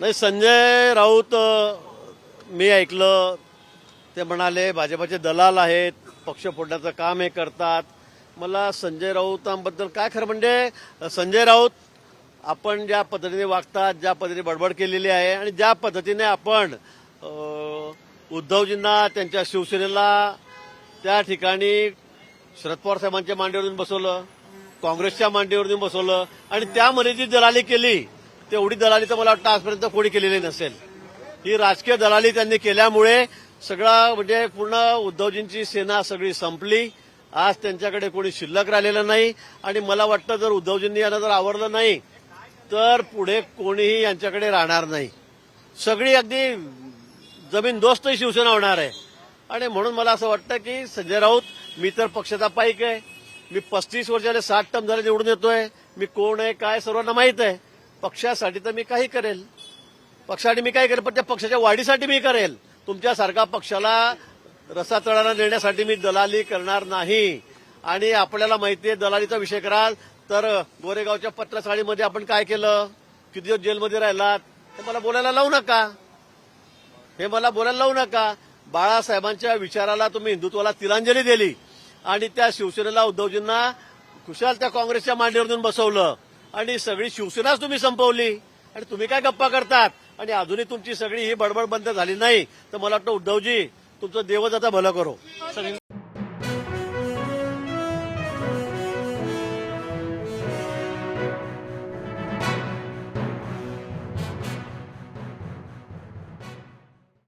नाही संजय राऊत मी ऐकलं. ते म्हणाले भाजपाचे दलाल आहेत पक्ष फोडण्याचं काम हे करतात. मला संजय राऊतांबद्दल काय खरं म्हणजे संजय राऊत आपण ज्या पद्धतीने वागतात ज्या पद्धतीने बडबड केलेली आहे आणि ज्या पद्धतीने आपण उद्धवजींना त्यांच्या शिवसेनेला त्या ठिकाणी शरद पवार साहेबांच्या मांडीवरून बसवलं काँग्रेसच्या मांडीवरून बसवलं आणि त्यामध्ये जी दलाली केली तेवढी दलाली तर मला वाटतं आजपर्यंत कोणी केलेली नसेल. ही राजकीय दलाली त्यांनी केल्यामुळे सगळा म्हणजे पूर्ण उद्धवजींची सेना सगळी संपली. आज त्यांच्याकडे कोणी शिल्लक राहिलेलं नाही आणि मला वाटतं जर उद्धवजींनी यांना जर आवडलं नाही तर पुढे कोणीही यांच्याकडे राहणार नाही. सगळी अगदी जमीन दोस्त शिवसेना होणार आहे. आणि म्हणून मला असं वाटतं की संजय राऊत मी तर पक्षाचा पाईक आहे. मी पस्तीस वर्षाले साठ टर्म झाले निवडून येतोय. मी कोण आहे काय सर्वांना माहीत आहे. पक्षासाठी तर मी काही करेल. पक्षासाठी मी काय करेल पण त्या पक्षाच्या वाढीसाठी मी करेल. तुमच्यासारखा पक्षाला रसा तळाला नेण्यासाठी मी दलाली करणार नाही. आणि आपल्याला माहिती आहे दलालीचा विषय कराल तर गोरेगावच्या पत्रासाळीमध्ये आपण काय केलं? किती दिवस जेलमध्ये राहिलात? हे मला बोलायला लावू नका. हे मला बोलायला लावू नका. बाळासाहेबांच्या विचाराला तुम्ही हिंदुत्वाला तिलांजली दिली. आणि त्या शिवसेनेला उद्धवजींना खुशाल त्या काँग्रेसच्या मांडीवर देऊन बसवलं. आणि सगळी शिवसेनाच तुम्ही संपवली. आणि तुम्ही काय गप्पा करतात? आणि अजूनही तुमची सगळी ही बडबड बंद झाली नाही. तर मला वाटतं उद्धवजी तुमचं देवच आता भलं करो. हो,